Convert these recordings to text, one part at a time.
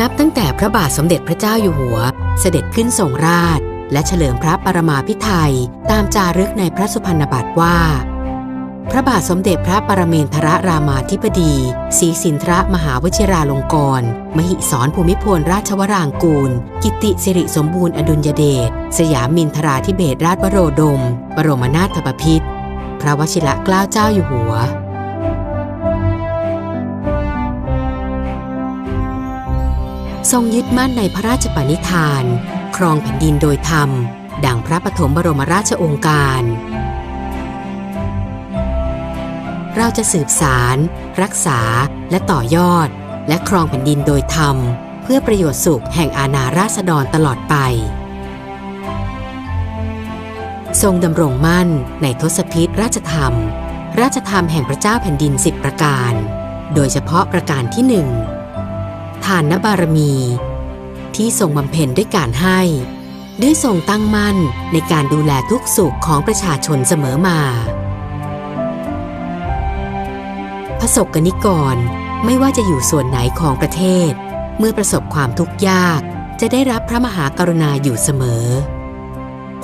นับตั้งแต่พระบาทสมเด็จพระเจ้าอยู่หัว เสด็จขึ้นทรงราช และเฉลิมพระปรมาภิไธยตามจารึกในพระสุพรรณบัตรว่า พระบาทสมเด็จพระปรเมนทรรามาธิบดีศรีสินทรมหาวชิราลงกรณ์มหิสรภูมิพลราชวรางกูล กิติสิริสมบูรณ์อดุลยเดชสยามมินทราธิเบศราชวโรดม บรมนาถบพิตรพระวชิระเกล้าเจ้าอยู่หัว ทรงยึดมั่นในพระราชปณิธาน ครองแผ่นดินโดยธรรม ดังพระปฐมบรมราชองค์การ เราจะสืบสาร รักษาและต่อยอด และครองแผ่นดินโดยธรรม เพื่อประโยชน์สุขแห่งอาณาราษฎรตลอดไป ทรงดำรงมั่นในทศพิธราชธรรม ราชธรรมแห่งพระเจ้าแผ่นดินสิบประการ โดยเฉพาะประการที่หนึ่ง ทานนบารมี ที่ทรงบำเพ็ญด้วยการให้ ด้วยทรงตั้งมั่นในการดูแลทุกสุขของประชาชนเสมอมา พระสกนิกรไม่ว่าจะอยู่ส่วนไหนของประเทศ เมื่อประสบความทุกข์ยากจะได้รับพระมหากรุณาอยู่เสมอ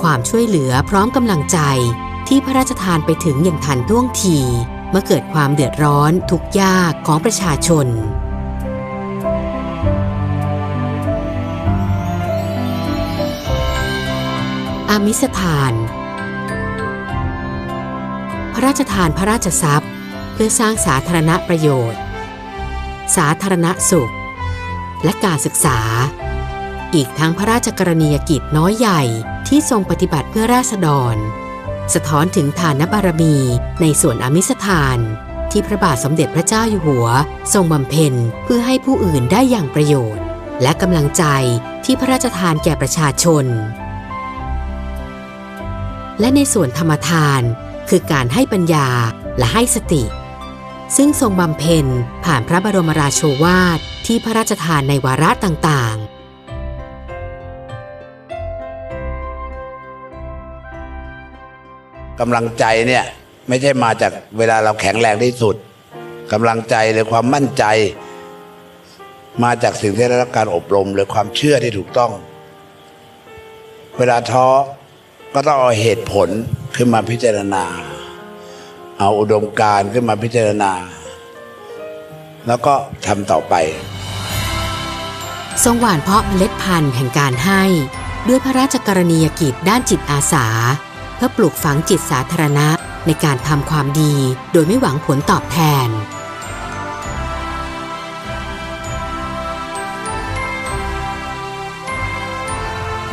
ความช่วยเหลือพร้อมกำลังใจที่พระราชทานไปถึงอย่างทันท่วงทีเมื่อเกิดความเดือดร้อนทุกข์ยากของประชาชน อามิสทาน พระราชทานพระราชทรัพย์ เพื่อสร้างสาธารณประโยชน์ สาธารณสุข และการศึกษา อีกทั้งพระราชกรณียกิจน้อยใหญ่ที่ทรงปฏิบัติเพื่อราษฎร สะท้อนถึงฐานบารมีในส่วนอมิสทานที่พระบาทสมเด็จพระเจ้าอยู่หัว ทรงบำเพ็ญเพื่อให้ผู้อื่นได้อย่างประโยชน์ และกำลังใจที่พระราชทานแก่ประชาชน และในส่วนธรรมทาน คือการให้ปัญญาและให้สติ ซึ่งทรงบำเพ็ญผ่านพระบรมราโชวาทที่พระราชทานในวาระต่างๆกำลังใจเนี่ยไม่ใช่มาจากเวลาเราแข็งแรงที่สุดกำลังใจหรือความมั่นใจ มาจากสิ่งที่ได้รับการอบรมหรือความเชื่อที่ถูกต้อง เวลาท้อ ก็ต้องเอาเหตุผลขึ้นมาพิจารณา เอาอุดมการณ์ขึ้นมาพิจารณา แล้วก็ทำต่อไป ทรงหว่านเพาะเมล็ดพันธุ์แห่งการให้ ด้วยพระราชกรณียกิจด้านจิตอาสา เพื่อปลูกฝังจิตสาธารณะในการทำความดีโดยไม่หวังผลตอบแทน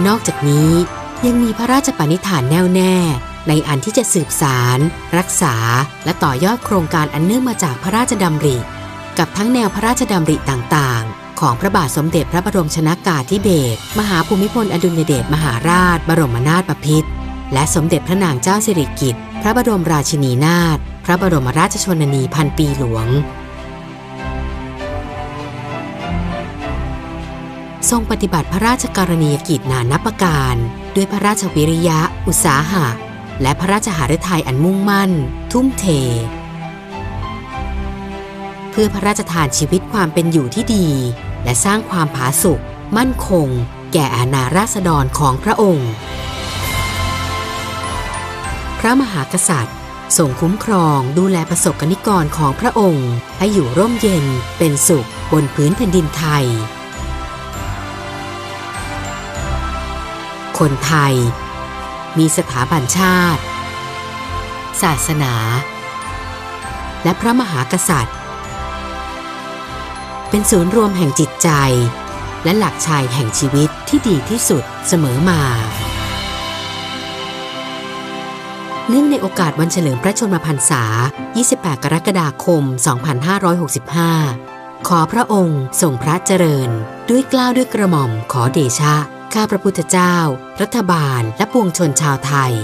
นอกจากนี้ ยังมีพระราชปณิธานแน่วแน่ ในอันที่จะสืบสาร รักษา และต่อยอดโครงการอันเนื่องมาจากพระราชดำริ กับทั้งแนวพระราชดำริต่างๆ ของพระบาทสมเด็จพระบรมชนากาธิเบศรมหาภูมิพลอดุลยเดชมหาราช บรมนาถบพิตรและสมเด็จพระนางเจ้าสิริกิติ์พระบรมราชินีนาถพระบรมราชชนนีพันปีหลวงทรงปฏิบัติพระราชกรณียกิจนานับประการ ด้วยพระราชวิริยะ อุตสาหะ และพระราชหฤทัยอันมุ่งมั่น ทุ่มเท เพื่อพระราชทานชีวิตความเป็นอยู่ที่ดี และสร้างความผาสุกมั่นคง แก่อาณาราษฎรของพระองค์ พระมหากษัตริย์ทรงคุ้มครองดูแลประสบกนิกรของพระองค์ ให้อยู่ร่มเย็นเป็นสุขบนพื้นแผ่นดินไทย คนไทย มีสถาบันชาติ ศาสนา และพระมหากษัตริย์ เป็นศูนย์รวมแห่งจิตใจ และหลักชัยแห่งชีวิตที่ดีที่สุดเสมอมาเนื่องในโอกาสวันเฉลิมพระชนมพรรษา 28 กรกฎาคม 2565 ขอพระองค์ทรงพระเจริญ ด้วยกล้าวด้วยกระหม่อมขอเดชะ ข้าพระพุทธเจ้า รัฐบาล และปวงชนชาวไทย